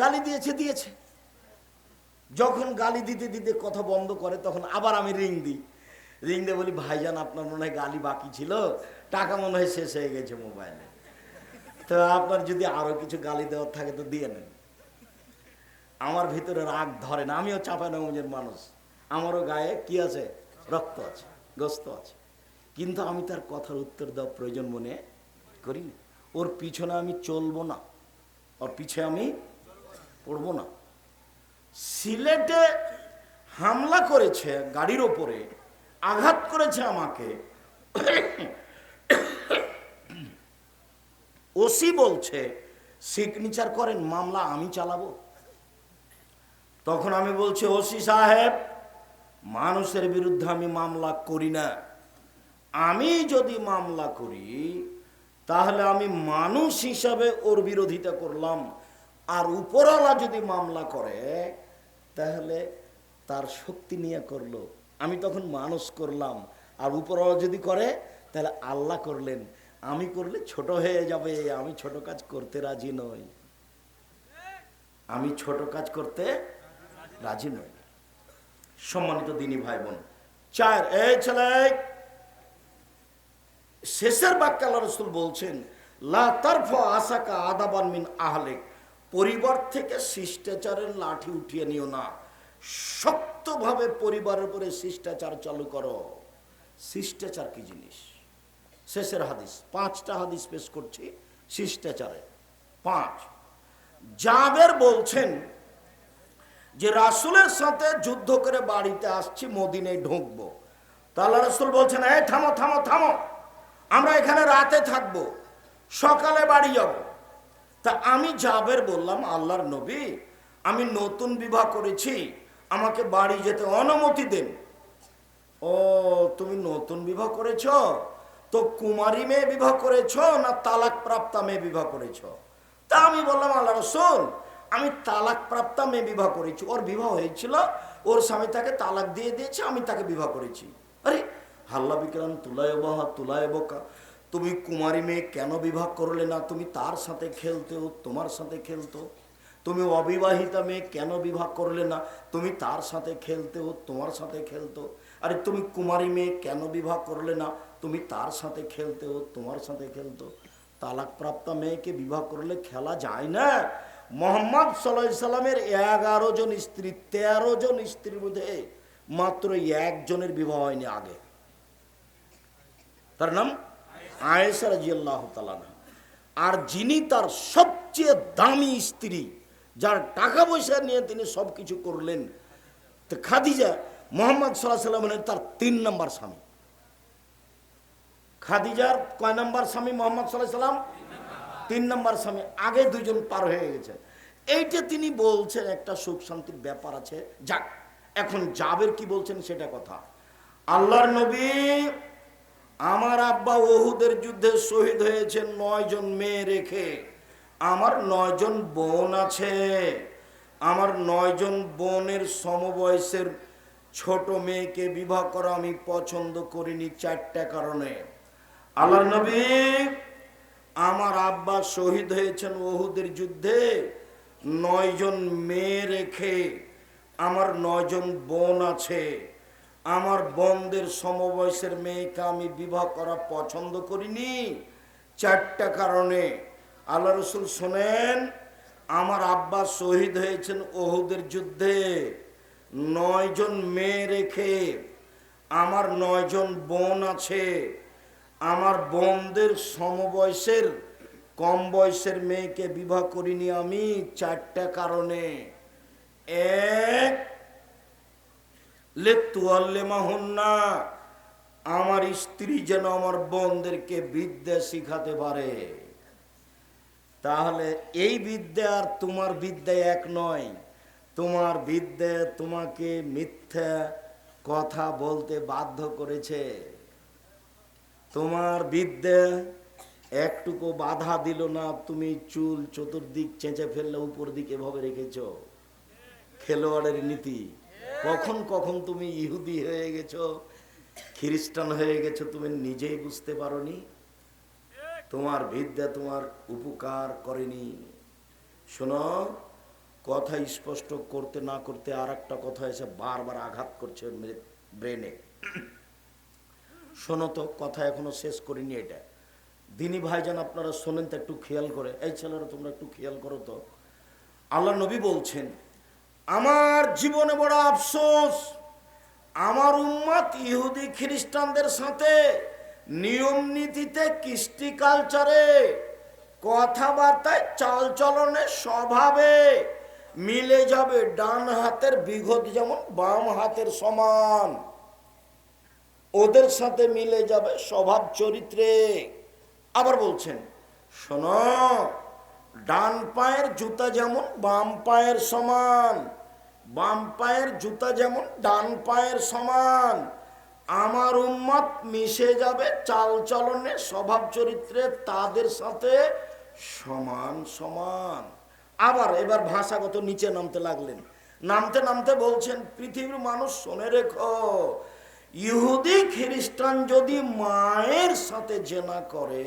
গালি দিয়েছে দিয়েছে। যখন গালি দিতে দিতে কথা বন্ধ করে, তখন আবার আমি রিং দিই। রিং দিয়ে বলি, ভাইজান, আপনার মনে হয় গালি বাকি ছিল? টাকা মনে হয় শেষ হয়ে গেছে মোবাইলে তো আপনার যদি আরও কিছু গালি দেওয়ার থাকে তো দিয়ে নেন। আমার ভিতরে রাগ ধরে না, আমিও চাপানগঞ্জের মানুষ। আমারও গায়ে কি আছে? রক্ত আছে, গোস্ত আছে। কিন্তু আমি তার কথার উত্তর দেওয়া প্রয়োজন মনে করি না ওর পিছনে আমি চলবো না। ওর পিছে আমি পড়ব না। সিলেটে হামলা করেছে গাড়ির ওপরে, আঘাত করেছে আমাকে। ওসি বলছে সিগনেচার করেন, মামলা আমি চালাবো। তখন আমি বলছি, ওসি সাহেব, মানুষের বিরুদ্ধে আমি মামলা করি না। আমি যদি মামলা করি, তাহলে আমি মানুষ হিসাবে ওর বিরোধিতা করলাম। আর উপরওয়ালা যদি মামলা করে, তাহলে তার শক্তি নিয়ে করল। আমি তখন মানুষ করলাম। আর উপরওয়ালা যদি করে, তাহলে আল্লাহ করলেন। আমি করলে ছোট হয়ে যাবে। আমি ছোট কাজ করতে রাজি নই। আমি ছোট কাজ করতে রাজি নই। সম্মানিত দিনী ভাই বোন চার এই ছেলে, শেষের বাক্যে আল্লাহ রসুল বলছেন, লা তারফ আসাকা আদাবান মিন আহলেক। পরিবার থেকে শিষ্টাচারের লাঠি উঠিয়ে নিও না। শক্তভাবে পরিবারের উপরে শিষ্টাচার চালু করো। শিষ্টাচার কি জিনিস? শেষের হাদিস, পাঁচটা হাদিস পেশ করছি শিষ্টাচারে। পাঁচ, জাবের বলছেন যে, রাসুলের সাথে যুদ্ধ করে বাড়িতে আসছি মদিনে ঢুকবো। তাহলে রাসুল বলছেন, এই থামো থামো থামো। আমরা এখানে রাতে থাকব। সকালে বাড়ি যাব। তা আমি জাবের বললাম, আল্লাহর নবী, আমি নতুন বিবাহ করেছি, আমাকে বাড়ি যেতে অনুমতি দেন। ও, তুমি নতুন বিবাহ করেছ? তো কুমারী মেয়ে বিবাহ করেছ না তালাক প্রাপ্তা মেয়ে বিবাহ করেছ? তা আমি বললাম আল্লাহ রসুল, আমি তালাক প্রাপ্তা মেয়ে বিবাহ করেছি। ওর বিবাহ হয়েছিল, ওর স্বামী তাকে তালাক দিয়ে দিয়েছে, আমি তাকে বিবাহ করেছি। আরে, হাল্লা বিক্রাম তুলায় বাহা তুলায় বোকা তুমি কুমারী মেয়ে কেন বিবাহ করলে না? তুমি তার সাথে খেলতেও তোমার সাথে খেলতো। তুমি অবিবাহিতা মেয়ে কেন বিবাহ করলে না? তুমি তার সাথে খেলতেও তোমার সাথে খেলতো। আরে তুমি কুমারী মেয়ে কেন বিবাহ করলে না? তুমি তার সাথে খেলতেও তোমার সাথে খেলতো। তালাক প্রাপ্ত মেয়েকে বিবাহ করলে খেলা যায় না। মোহাম্মদ সাল্লাহ সাল্লামের এগারো জন স্ত্রী, তেরো জন স্ত্রীর মধ্যে মাত্র একজনের বিবাহ হয়নি আগে। তার নাম? আয়েসা রাজিয়াল্লাহ তালানা আর যিনি তার সবচেয়ে দামি স্ত্রী, যার টাকা পয়সা নিয়ে তিনি সব কিছু করলেন, তো খাদিজা মোহাম্মদ সাল্লাহ সাল্লামের তার তিন নম্বর স্বামী। খাদিজার কয় নম্বর স্বামী মোহাম্মদ সাল্লাহ সাল্লাম? তিন নম্বর স্বামী। আগে দুজন পার হয়ে গেছে। এইটা তিনি বলছেন, একটা সুখ শান্তির ব্যাপার আছে। যাক, এখন জাবের কি বলছেন সেটা কথা। আল্লাহর নবী আমার আব্বা ওহুদের যুদ্ধে শহীদ হয়েছেন নয় জন মেয়ে রেখে। আমার নয় জন বোন আছে। আমার নয় জন বোনের সমবয়সের ছোট মেয়েকে বিবাহ করা আমি পছন্দ করিনি চারটা কারণে। আল্লাহ নবী, আমার আব্বা শহীদ হয়েছেন ওহুদের যুদ্ধে, নয়জন মেয়ে রেখে। আমার নয়জন বোন আছে। আমার বোনদের সমবয়সের মেয়েকে আমি বিবাহ করা পছন্দ করিনি। চারটা কারণে। আল্লাহ রসুল শোনেন, আমার আব্বা শহীদ হয়েছেন ওহুদের যুদ্ধে। নয়জন মেয়ে রেখে আমার নয়জন বোন আছে। আমার বোনদের সমবয়সের, কম বয়সের মেয়েকে বিবাহ করিনি আমি। চারটা কারণে। এক আমার স্ত্রী যেন আমার বোনদেরকে বিদ্যা শিখাতে পারে। তাহলে এই বিদ্যা আর তোমার বিদ্যা এক নয়। তোমার বিদ্যা তোমাকে মিথ্যা কথা বলতে বাধ্য করেছে। তোমার বিদ্যা একটুকু বাধা দিল না, তুমি চুল চতুর্দিক চেঁচে ফেললে, উপর দিকে এভাবে রেখেছ। খেলোয়াড়ের নীতি। কখন কখন তুমি ইহুদি হয়ে গেছো? খ্রিস্টান হয়ে গেছো, তুমি নিজেই বুঝতে পারোনি? তোমার বিদ্যা তোমার উপকার করেনি। শোনো, কথা স্পষ্ট করতে না করতে আর একটা কথা এসে বারবার আঘাত করছে ব্রেনে শোনো তো, কথা এখনও শেষ করিনি এটা। দিনী ভাইজান, আপনারা শোনেন তো একটু খেয়াল করে। এই ছেলেরা তোমরা একটু খেয়াল করো তো। আল্লাহ নবী বলছেন আমার জীবনে বড় আফসোস, আমার উম্মত ইহুদি খ্রিস্টানদের সাথে নিয়ম নীতিতে, কৃষ্টি কালচারে, কথাবার্তায়, চালচলনে, স্বভাবে মিলে যাবে ডান হাতের বিঘত যেমন বাম হাতের সমান। ওদের সাথে মিলে যাবে স্বভাব চরিত্রে। আবার বলছেন, শোনো ডান পায়ের জুতা যেমন, বাম পায়ের সমান। বাম পায়ের জুতা যেমন, ডান পায়ের সমান। আমার উম্মত মিশে যাবে চাল চলনে স্বভাব চরিত্রে তাদের সাথে সমান সমান। আবার এবার ভাষাগত নিচে নামতে লাগলেন। নামতে নামতে বলছেন, পৃথিবীর মানুষ শোনে রেখো, ইহুদি খ্রিস্টান যদি মায়ের সাথে জেনা করে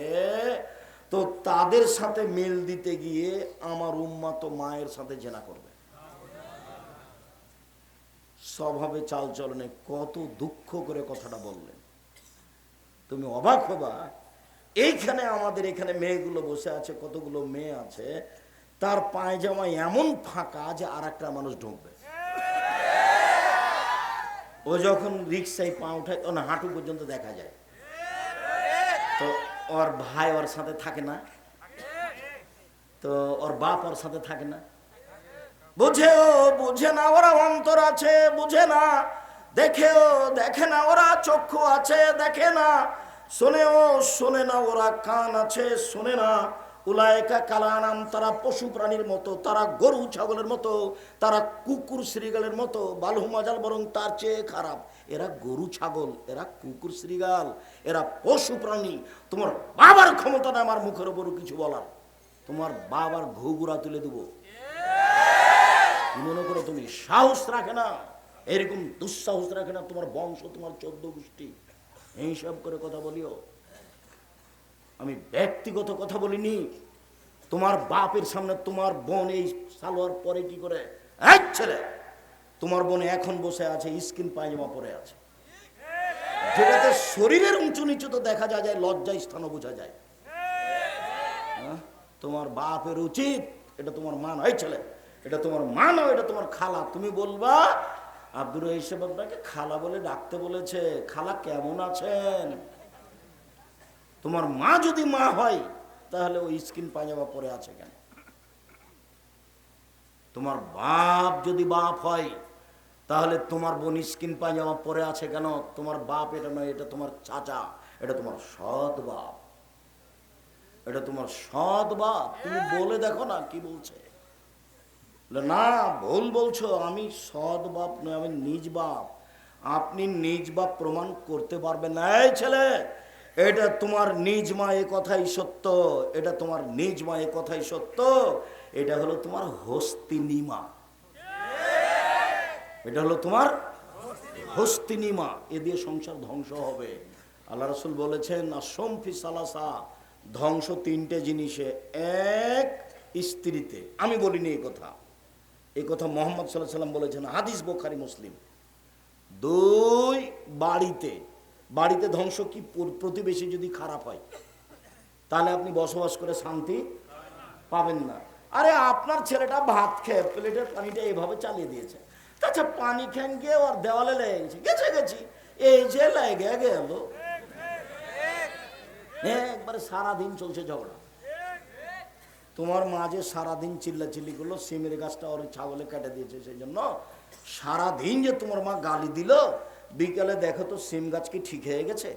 তো তাদের সাথে মিল দিতে গিয়ে আমার উম্মা তো মায়ের সাথে জেনা করবে। স্বভাবে চালচলনে কত দুঃখ করে কথাটা বললেন। তুমি অবাক হবা, এইখানে আমাদের এখানে মেয়েগুলো বসে আছে, কতগুলো মেয়ে আছে, তার পায়জামা এমন ফাঁকা যে আর একটা মানুষ ঢুকবে। ও যখন রিক্সায় পা উঠায়, তখন হাঁটু পর্যন্ত দেখা যায়। ওর ভাই ওর সাথে থাকে না। তো ওর বাপ ওর সাথে থাকে না। বুঝে ও বুঝে না, ওরা অন্তর আছে, বুঝে না। দেখে ও দেখে না, ওরা চক্ষু আছে, দেখে না। শোনে ও শোনে না, ওরা কান আছে, শোনে না। উলায়কা কালানাম, তারা পশু প্রাণীর মতো, তারা গরু ছাগলের মতো, তারা কুকুর শ্রীগালের মতো বালু মাজাল বরং তার চেয়ে খারাপ। এরা গরু ছাগল, এরা কুকুর শ্রীগাল, এরা পশু প্রাণী। তোমার বাবার ক্ষমতা না আমার মুখের উপর কিছু বলার। তোমার বাবার ঘুঘুরা তুলে দেবো। মনে করো তুমি? সাহস রাখে না। এরকম দুঃসাহস রাখে না তোমার বংশ, তোমার চোদ্দ গোষ্ঠী। এইসব করে কথা বলিও। আমি ব্যক্তিগত কথা বলিনি। তোমার বাপের সামনে তোমার বোন এই সালোয়ার পরে কি করে? এই ছেলে! তোমার বোন এখন বসে আছে, স্কিন পায়জামা পরে আছে। যেটাতে শরীরের উঁচু নিচু তো দেখা যায় যায় লজ্জা স্থানও বোঝা যায়। হ্যাঁ? তোমার বাপের উচিত, এটা তোমার মা নয় ছেলে। এটা তোমার মা নয়, এটা তোমার খালা। তুমি বলবা, আব্দুর হিসেব আপনাকে খালা বলে ডাকতে বলেছে। খালা কেমন আছেন? তোমার মা যদি মা হয়, তাহলে ওই স্কিন পায়জামা পরে আছে কেন? তোমার বাপ যদি বাপ হয়, তাহলে তোমার বোন স্কিন পায়জামা পরে আছে কেন? তোমার বাপ এটা নয়, এটা তোমার চাচা, এটা তোমার সৎ বাপ। এটা তোমার সৎ বাপ। তুমি বলে দেখো না কি বলছে। না, ভুল বলছো। আমি সৎ বাপ নয়, আমি নিজ বাপ। আপনি নিজ বাপ প্রমাণ করতে পারবেন না। এই ছেলে এটা তোমার নিজ মা এ কথাই সত্য, এটা তোমার নিজ মা এ কথাই সত্য, এটা হলো তোমার হস্তিনী মা এটা হলো তোমার হস্তিনী মা এ দিয়ে সংসার ধ্বংস হবে। আল্লাহ রসুল বলেছেন আসম্ফি সালাসা ধ্বংস তিনটে জিনিসে, এক স্ত্রীতে। আমি বলিনি এই কথা। এই কথা মোহাম্মদ সাল্লাহ সাল্লাম বলেছেন, হাদিস বোখারি, মুসলিম। দুই বাড়িতে। বাড়িতে ধ্বংস কি প্রতিবেশী যদি খারাপ হয়? তাহলে আপনি বসবাস করে শান্তি পাবেন না। আরে আপনার ছেলেটা ভাত খেয়ে প্লেটের পানিটা এইভাবে চালিয়ে দিয়েছে। আচ্ছা পানি খেন গিয়ে ওর দেওয়ালে লেগে গেছে। গেছে গেছি। এই যে লেগে গেল। হ্যাঁ একবারে সারাদিন চলছে ঝগড়া। তোমার মা যে সারাদিন চিল্লা চিল্লি করল, সিমের গাছটা ওর ছাগলে কেটে দিয়েছে সেই জন্য সারাদিন যে তোমার মা গালি দিল বিকালে দেখো তো সিম গাছ কি ঠিক হয়ে গেছে?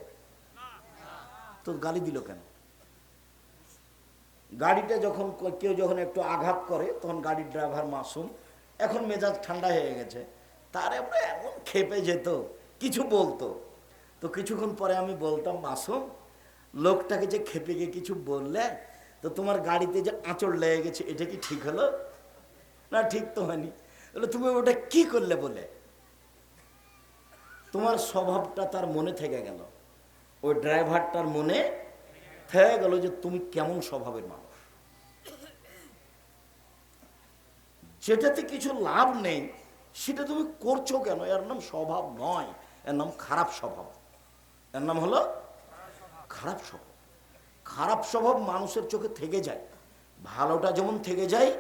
তো গালি দিল কেন? গাড়িটা যখন কেউ যখন একটু আঘাত করে, তখন গাড়ির ড্রাইভার মাসুম, এখন মেজাজ ঠান্ডা হয়ে গেছে। তার এবার এমন খেপে যেত, কিছু বলতো। তো কিছুক্ষণ পরে আমি বলতাম, মাসুম, লোকটাকে যে খেপে গিয়ে কিছু বললে, তো তোমার গাড়িতে যে আঁচড় লেগে গেছে, এটা কি ঠিক হলো? না, ঠিক তো হয়নি। তুমি ওটা কি করলে বলে? তোমার স্বভাবটা তার মনে থেকে গেল। ওই ড্রাইভারটার মনে থেকে গেল যে তুমি কেমন স্বভাবের মানুষ। যেটাতে কিছু লাভ নেই, সেটা তুমি করছ কেন? এর নাম স্বভাব নয়, এর নাম খারাপ স্বভাব। এর নাম হলো খারাপ স্বভাব। খারাপ স্বভাব মানুষের চোখে থেকে যায়। ভালোটা যেমন থেকে যায়,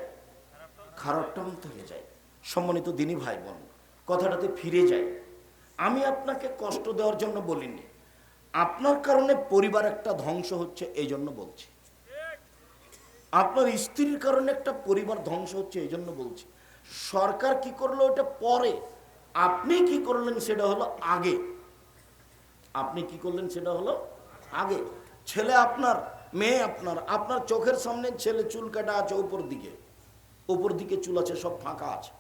খারাপটাও থেকে যায়। সম্মানিত দিনী ভাই বোন কথাটাতে ফিরে যায়। আমি আপনাকে কষ্ট দেওয়ার জন্য বলিনি। আপনার কারণে পরিবার একটা ধ্বংস হচ্ছে এই জন্য বলছি। আপনার স্ত্রীর কারণে একটা পরিবার ধ্বংস হচ্ছে এই জন্য বলছি। সরকার কি করল ওটা পরে? আপনি কি করলেন সেটা হলো আগে। আপনি কি করলেন সেটা হলো আগে। ছেলে আপনার, মেয়ে আপনার আপনার চোখের সামনে ছেলে চুল কাটা আছে উপর দিকে। উপর দিকে চুল আছে, সব ফাঁকা আছে।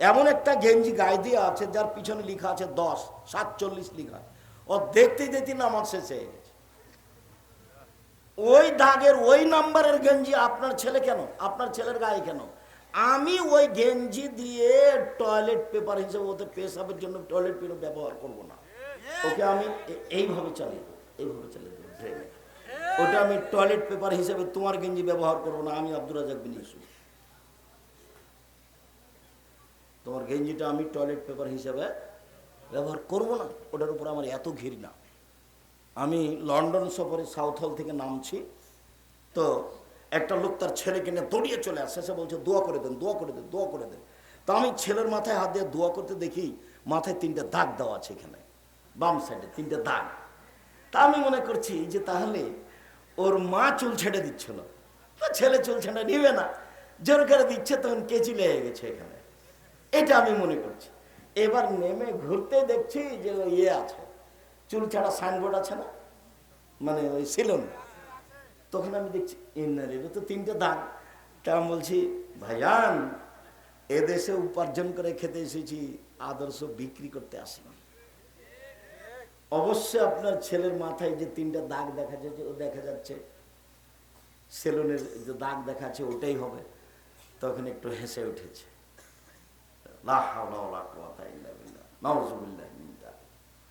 এমন একটা গেঞ্জি গায়ে দিয়ে আছে, যার পিছনে লেখা আছে দশ, সাতচল্লিশ লেখা। ও দেখতে দেখতে নামাজ শেষ হয়ে গেছে। ওই দাগের ওই নাম্বারের গেঞ্জি আপনার ছেলে কেন? আপনার ছেলের গায়ে কেন? আমি ওই গেঞ্জি দিয়ে টয়লেট পেপার হিসেবে ওতে পেশাবের জন্য টয়লেট পেপার ব্যবহার করব না। ওকে আমি এইভাবে চালিয়ে এইভাবে চালিয়ে দেবো ড্রেনে ওটা আমি টয়লেট পেপার হিসেবে তোমার গেঞ্জি ব্যবহার করব না, আমি আব্দুল রাজাক বিন তোমার গেঞ্জিটা আমি টয়লেট পেপার হিসেবে ব্যবহার করব না, ওটার উপর আমার এত না আমি লন্ডন সফরে সাউথ হল থেকে নামছি, তো একটা লোক তার ছেলেকে নিয়ে দৌড়িয়ে চলে আসে, সে বলছে, দোয়া করে দেন, দোয়া করে দেন, দোয়া করে দেন। তো আমি ছেলের মাথায় হাত দিয়ে দোয়া করতে দেখি, মাথায় তিনটে দাগ দেওয়া আছে এখানে, বাম সাইডে তিনটে দাগ। তা আমি মনে করছি যে তাহলে ওর মা চুল ছেড়ে দিচ্ছিল ছেলে চুল ছেড়ে নিবে না জোর করে দিচ্ছে তখন কেচি লেগে গেছে এখানে। এটা আমি মনে করছি। এবার নেমে ঘুরতে দেখছি যে ইয়ে আছে। চুল ছাড়া সাইনবোর্ড আছে না? মানে ওই সেলুন তখন আমি দেখছি, ইন্নার এটা তো তিনটে দাগ। তা আমি বলছি, ভাইয়ান, এদেশে উপার্জন করে খেতে এসেছি, আদর্শ বিক্রি করতে আসিনি অবশ্যই আপনার ছেলের মাথায় যে তিনটা দাগ দেখা যাচ্ছে, ও দেখা যাচ্ছে। সেলুনের যে দাগ দেখা যাচ্ছে, ওটাই হবে। তখন একটু হেসে উঠেছে।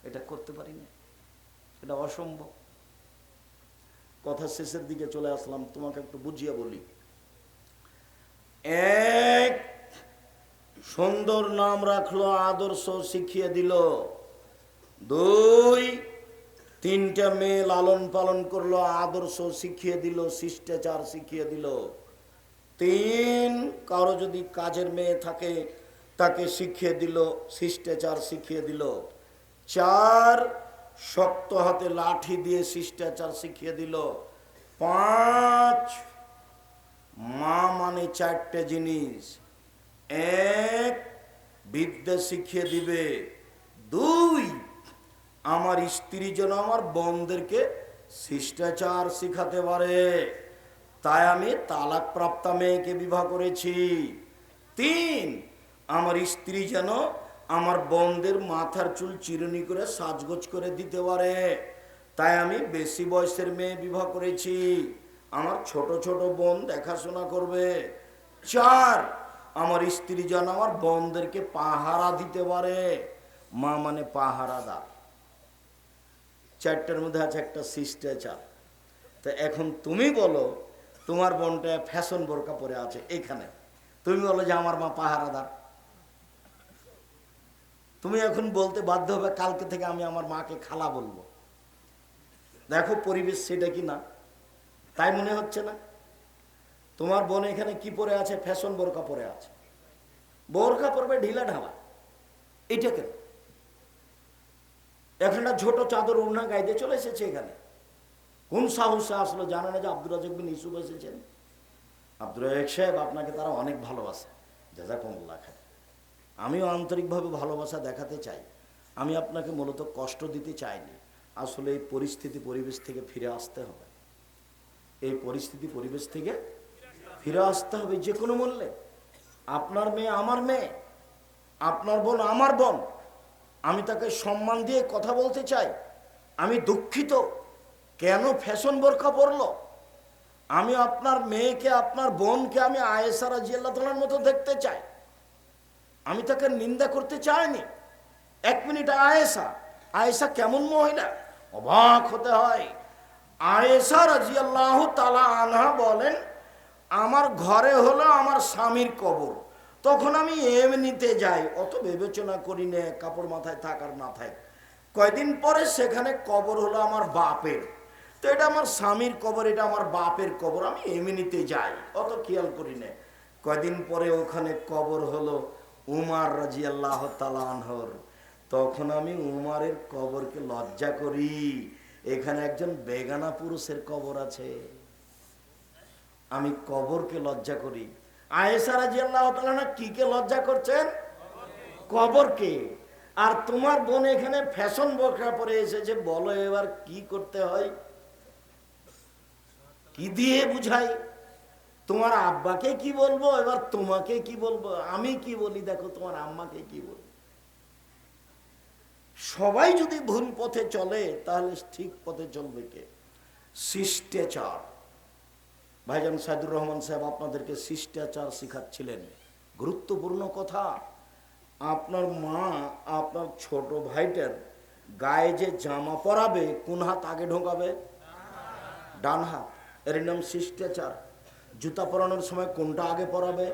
এটা করতে পারি না এটা অসম্ভব। কথা শেষের দিকে চলে আসলাম, তোমাকে একটু বুঝিয়ে বলি। এক সুন্দর নাম রাখল, আদর্শ শিখিয়ে দিল। দুই, তিনটা মেয়ে লালন পালন করল, আদর্শ শিখিয়ে দিল, শিষ্টাচার শিখিয়ে দিল। তিন, কারও যদি কাজের মেয়ে থাকে তাকে শিখিয়ে দিল, শিষ্টাচার শিখিয়ে দিল। চার, শক্ত হাতে লাঠি দিয়ে শিষ্টাচার শিখিয়ে দিল। পাঁচ, মা মানে চারটে জিনিস। এক, বিদ্যা শিখিয়ে দিবে। দুই, আমার স্ত্রী যেন আমার বোনদেরকে শিষ্টাচার শিখাতে পারে। তাই আমি তালাক প্রাপ্তা মেয়েকে বিবাহ করেছি। তিন আমার স্ত্রী যেন আমার বোনদের মাথার চুল চিরুনি করে সাজগোজ করে দিতে পারে। তাই আমি বেশি বয়সের মেয়ে বিবাহ করেছি। আমার ছোট ছোট বোন দেখাশোনা করবে। চার, আমার স্ত্রী যেন আমার বোনদেরকে পাহারা দিতে পারে। মা মানে পাহারাদার। চারটার মধ্যে আছে একটা শিষ্টাচার। তো এখন তুমি বলো, তোমার বোনটা ফ্যাশন বোরকা পরে আছে এখানে। তুমি বলো যে আমার মা পাহারাদার। তুমি এখন বলতে বাধ্য হবে, কালকে থেকে আমি আমার মাকে খালা বলব। দেখো পরিবেশ সেটা কি না? তাই মনে হচ্ছে না? তোমার বোন এখানে কি পরে আছে? ফ্যাশন বোরকা পরে আছে। বোরকা পরবে ঢিলা ঢালা। এটা কেন? এখানটা ছোট চাদর উড়না গাইতে চলে এসেছে এখানে। কোন সাহসে আসলো জানে না যে আব্দুল রাজাক বিন ইসুফ এসেছেন? আব্দুল রাজাক সাহেব আপনাকে তারা অনেক ভালোবাসে। জাজাকুমুল্লাহ খায় আমিও আন্তরিকভাবে ভালোবাসা দেখাতে চাই। আমি আপনাকে মূলত কষ্ট দিতে চাইনি। আসলে এই পরিস্থিতি পরিবেশ থেকে ফিরে আসতে হবে। এই পরিস্থিতি পরিবেশ থেকে ফিরে আসতে হবে যে কোনো মূল্যে। আপনার মেয়ে আমার মেয়ে, আপনার বোন আমার বোন। আমি তাকে সম্মান দিয়ে কথা বলতে চাই। আমি দুঃখিত। কেন ফ্যাশন বোরখা পরলো? আমি আপনার মেয়েকে, আপনার বোনকে আমি আয়েসা রাজিয়াল্লাহ তালার মতো দেখতে চাই। আমি তাকে নিন্দা করতে চাইনি। এক মিনিট আয়েসা আয়েসা কেমন মহিলা? অবাক হতে হয়। আয়েসা রাজিয়াল্লাহ তালা আনহা বলেন, আমার ঘরে হলো আমার স্বামীর কবর। তখন আমি এমনিতে যাই, অত বিবেচনা করি নে, কাপড় মাথায় থাক আর না থাক। কয়দিন পরে সেখানে কবর হলো আমার বাপের। তো এটা আমার স্বামীর কবর, এটা আমার বাপের কবর, আমি এমনিতে যাই, অত খেয়াল করি না। কয়দিন পরে ওখানে কবর হলো উমার রাজি আল্লাহ তালানহর তখন আমি উমারের কবরকে লজ্জা করি। এখানে একজন বেগানা পুরুষের কবর আছে। আমি কবরকে লজ্জা করি। আয়েসা রাজি আল্লাহ তালা কি কে লজ্জা করছেন? কবরকে। আর তোমার বোন এখানে ফ্যাশন বোরখা পরে এসেছে। বলো এবার কি করতে হয়? কি দিয়ে বুঝাই? তোমার আব্বাকে কি বলব? এবার তোমাকে কি বলব? আমি কি বলি? দেখো, তোমার আম্মাকে কি বলব সবাই যদি ভুল পথে চলে, তাহলে ঠিক পথে চলবে কে? শিষ্টাচার। ভাইজান সাইদুর রহমান সাহেব আপনাদেরকে শিষ্টাচার শিখাচ্ছিলেন। গুরুত্বপূর্ণ কথা। আপনার মা, আপনার ছোট ভাইটার গায়ে যে জামা পরাবে, কোন হাত আগে ঢোকাবে? ডান হাত। এর নাম শিষ্টাচার। জুতা পরানোর সময় কোনটা আগে পরাবে?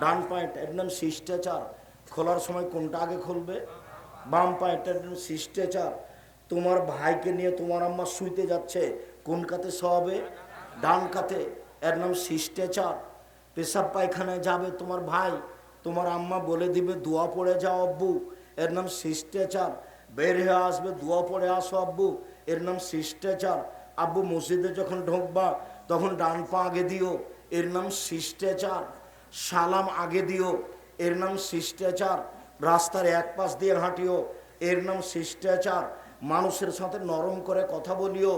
ডান পায়েট এর নাম শিষ্টাচার। খোলার সময় কোনটা আগে খুলবে? বাম পায়েট এর নাম শিষ্টাচার। তোমার ভাইকে নিয়ে তোমার আম্মা শুইতে যাচ্ছে, কোন কাতে শোয়াবে? ডান কাতে। এর নাম শিষ্টাচার। পেশাব পায়খানায় যাবে তোমার ভাই, তোমার আম্মা বলে দিবে, দোয়া পড়ে যাও আব্বু। এর নাম শিষ্টাচার। বের হয়ে আসবে, দোয়া পড়ে আসো আব্বু। এর নাম শিষ্টাচার। আব্বু মসজিদে যখন ঢোকবা তখন ডান পা আগে দিও, এর নাম শিষ্টাচার। সালাম আগে দিও, এর নাম শিষ্টাচার। রাস্তার এক পাশ দিয়ে হাঁটিও, এর নাম শিষ্টাচার। মানুষের সাথে নরম করে কথা বলিও,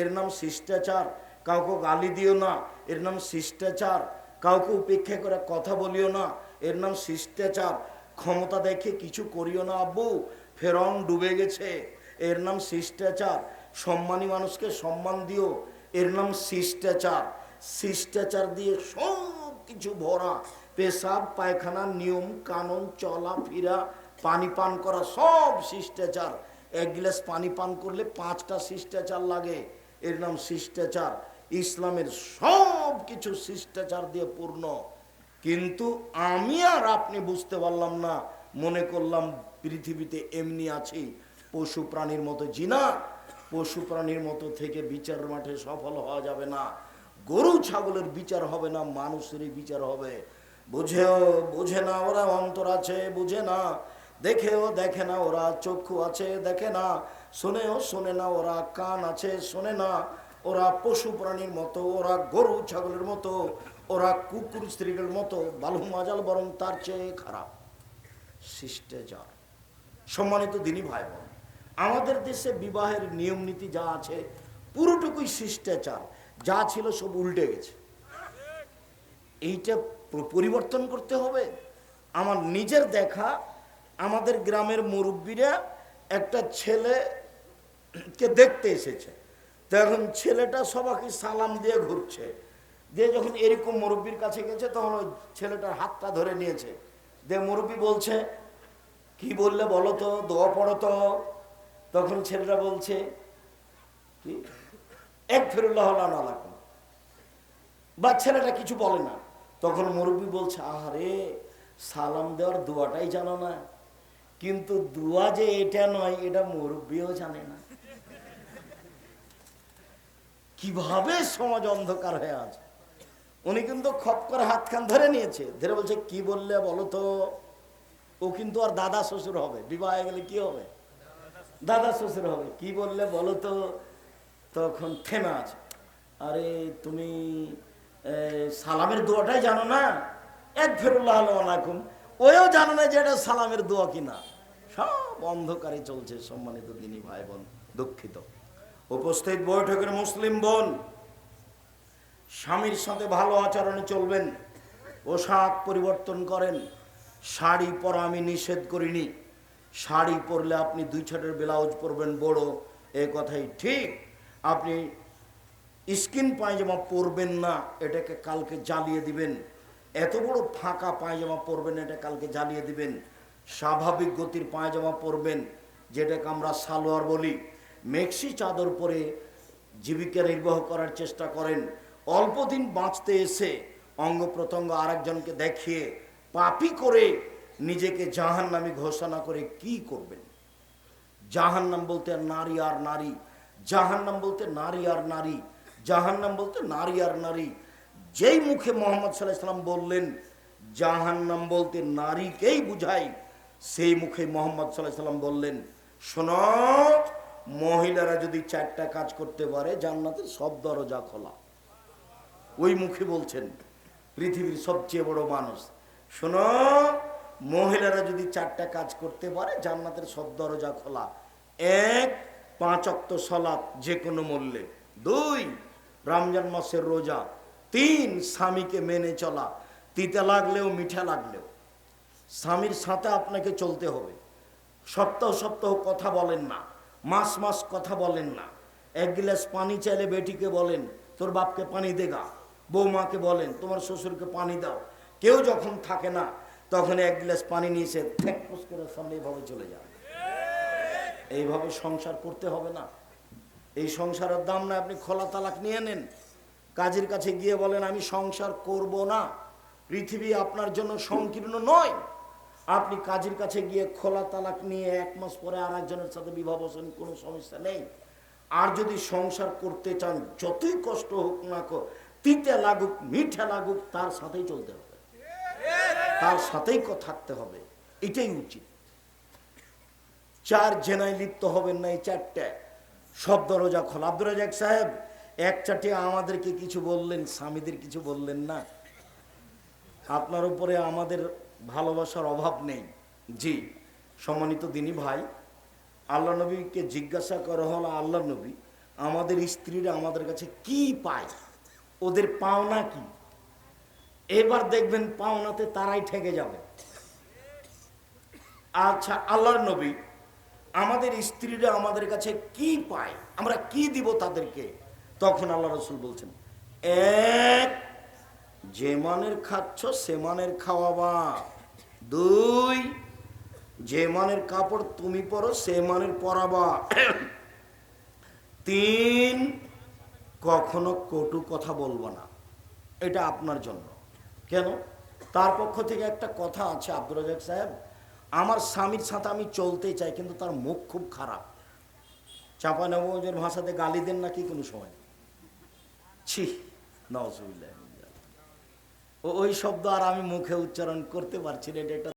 এর নাম শিষ্টাচার। কাউকে গালি দিও না, এর নাম শিষ্টাচার। কাউকে উপেক্ষা করে কথা বলিও না, এর নাম শিষ্টাচার। ক্ষমতা দেখে কিছু করিও না, আব্বু, ফেরন ডুবে গেছে, এর নাম শিষ্টাচার। সম্মানী মানুষকে সম্মান দিও এর নাম শিষ্টাচার। শিষ্টাচার দিয়ে সব কিছু ভরা। পেশাব, পায়খানা, নিয়ম, কানুন, চলা, ফিরা, পানি পান করা সব শিষ্টাচার। এক গ্লাস পানি পান করলে পাঁচটা শিষ্টাচার লাগে। এর নাম শিষ্টাচার। ইসলামের সব কিছু শিষ্টাচার দিয়ে পূর্ণ। কিন্তু আমি আর আপনি বুঝতে পারলাম না। মনে করলাম পৃথিবীতে এমনি আছি। পশু প্রাণীর মতো জিনা। পশু প্রাণীর মতো থেকে বিচার মাঠে সফল হওয়া যাবে না। গরু, ছাগলের বিচার হবে না, মানুষেরই বিচার হবে। বুঝেও, বুঝে না ওরা অন্তর আছে, বুঝে না। দেখেও দেখে না ওরা চক্ষু আছে, দেখে না। শোনেও শোনে না ওরা কান আছে, শোনে না ওরা পশু প্রাণীর মতো, ওরা গরু, ছাগলের মতো, ওরা কুকুর, স্ত্রীর মতো। বালু মাজাল বরং তার চেয়ে খারাপ। শিষ্টাচার সম্মানিত দিনী ভাই বোন আমাদের দেশে বিবাহের নিয়ম নীতি যা আছে, পুরোটুকুই শিষ্টাচার। যা ছিল সব উল্টে গেছে। এইটা পরিবর্তন করতে হবে। আমার নিজের দেখা, আমাদের গ্রামের মুরব্বীরা একটা ছেলেকে দেখতে এসেছে। তো এখন ছেলেটা সবাইকে সালাম দিয়ে ঘুরছে। দিয়ে যখন এরকম মুরব্বীর কাছে গেছে, তখন ওই ছেলেটার হাতটা ধরে নিয়েছে। দিয়ে মুরব্বী বলছে, কি বললে বলো তো? দোয়া পড়ো তো? তখন ছেলেটা বলছে, কি? এক ফেরুল্লাহ আলাকুম। ছেলেটা কিছু বলে না। তখন মুরব্বী বলছে, আহারে, সালাম দেওয়ার দোয়াটাই জানো না। কিন্তু দোয়া যে এটা নয়, এটা মুরব্বীও জানে না। কীভাবে সমাজ অন্ধকার হয়ে আছে উনি কিন্তু খপ করে হাতখান ধরে নিয়েছে। ধরে বলছে, কি বললে বলো তো? ও কিন্তু আর দাদা শ্বশুর হবে। বিবাহ গেলে কি হবে? দাদা শ্বশুর হবে। কি বললে বলো তো? তখন থেমে আছে। আরে তুমি সালামের দোয়াটাই জানো না? এক ফেরুল্লাহ আলাইকুম। ওও জানো না যে এটা সালামের দোয়া কিনা। সব অন্ধকারে চলছে সম্মানিত দিনী ভাই বোন দুঃখিত। উপস্থিত বৈঠকের মুসলিম বোন, স্বামীর সাথে ভালো আচরণে চলবেন, পোশাক পরিবর্তন করেন, শাড়ি পরা আমি নিষেধ করিনি। শাড়ি পরলে আপনি দুই ছাটের ব্লাউজ পরবেন, বড়, এ কথাই ঠিক। আপনি স্কিন পায়জামা পরবেন না, এটাকে কালকে জ্বালিয়ে দিবেন। এত বড় ফাঁকা পায়জামা পরবেন, এটা কালকে জ্বালিয়ে দিবেন। স্বাভাবিক গতির পায়জামা পরবেন, যেটাকে আমরা সালোয়ার বলি। মেক্সি চাদর পরে জীবিকা নির্বাহ করার চেষ্টা করেন। অল্পদিন বাঁচতে এসে অঙ্গ প্রত্যঙ্গ আরেকজনকে দেখিয়ে পাপি করে নিজেকে জাহান নামে ঘোষণা করে কি করবেন? জাহান নাম বলতে নারী আর নারী জাহান নাম বলতে নারী আর নারী জাহান নাম বলতে নারী আর নারী। যেই মুখে মোহাম্মদ সাল্লাহ সাল্লাম বললেন জাহান নাম বলতে নারীকেই বুঝাই, সেই মুখে মোহাম্মদ সাল্লাহ সাল্লাম বললেন, শোনো, মহিলারা যদি চারটা কাজ করতে পারে, জান্নাতের সব দরজা খোলা। ওই মুখে বলছেন, পৃথিবীর সবচেয়ে বড় মানুষ। শোনো মহিলারা যদি চারটা কাজ করতে পারে, জান্নাতের সব দরজা খোলা। এক, পাঁচ অক্ত সলাপ যে কোনো মূল্যে। দুই, রমজান মাসের রোজা। তিন, স্বামীকে মেনে চলা। তিতে লাগলেও, মিঠা লাগলেও। স্বামীর সাথে আপনাকে চলতে হবে। সপ্তাহ সপ্তাহ কথা বলেন না। মাস মাস কথা বলেন না। এক গ্লাস পানি চাইলে বেটিকে বলেন, তোর বাপকে পানি দেগা বৌমাকে বলেন, তোমার শ্বশুরকে পানি দাও। কেউ যখন থাকে না তখন এক গ্লাস পানি নিয়ে এসে ঠেকপুস করে সামনে এইভাবে চলে যাবে এইভাবে সংসার করতে হবে না। এই সংসারের দাম না, আপনি খোলা তালাক নিয়ে নেন। কাজের কাছে গিয়ে বলেন, আমি সংসার করব না। পৃথিবী আপনার জন্য সংকীর্ণ নয়। আপনি কাজের কাছে গিয়ে খোলা তালাক নিয়ে এক মাস পরে আর একজনের সাথে বিবাহ বসেন, কোনো সমস্যা নেই। আর যদি সংসার করতে চান, যতই কষ্ট হোক না তিতে লাগুক, মিঠা লাগুক, তার সাথেই চলতে হবে। তার সাথেই থাকতে হবে। এটাই উচিত। চার জেনায় লিপ্ত হবেন না এই চারটে। সব দরজা খোলা। আব্দুর রাজাক সাহেব, এক চারটে আমাদেরকে কিছু বললেন, স্বামীদের কিছু বললেন না। আপনার উপরে আমাদের ভালোবাসার অভাব নেই। জি, সম্মানিত দিনী ভাই, আল্লাহ নবীকে জিজ্ঞাসা করা হলো, আল্লাহ নবী, আমাদের স্ত্রীরা আমাদের কাছে কি পায়? ওদের পাওনা কি? এবার দেখবেন পাওনাতে তারাই ঠেকে যাবে। আচ্ছা আল্লাহর নবী আমাদের স্ত্রীরা আমাদের কাছে কি পায়, আমরা কি দিব তাদেরকে? তখন আল্লাহ রসুল বলছেন, এক, যে মানের খাচ্ছ সে মানের খাওয়াবা। দুই, যে মানের কাপড় তুমি পরো সে মানের পরাবা। তিন, কখনো কটু কথা বলব না। এটা আপনার জন্য। কেন? তার পক্ষ থেকে একটা কথা আছে আব্দুর রাজাক সাহেব। আমার স্বামীর সাথে আমি চলতে চাই, কিন্তু তার মুখ খুব খারাপ। চাপা নবজের ভাষাতে গালি দেন নাকি কোনো সময়? ছি নজুবিল্লাহ ও, ওই শব্দ আর আমি মুখে উচ্চারণ করতে পারছি না, এটা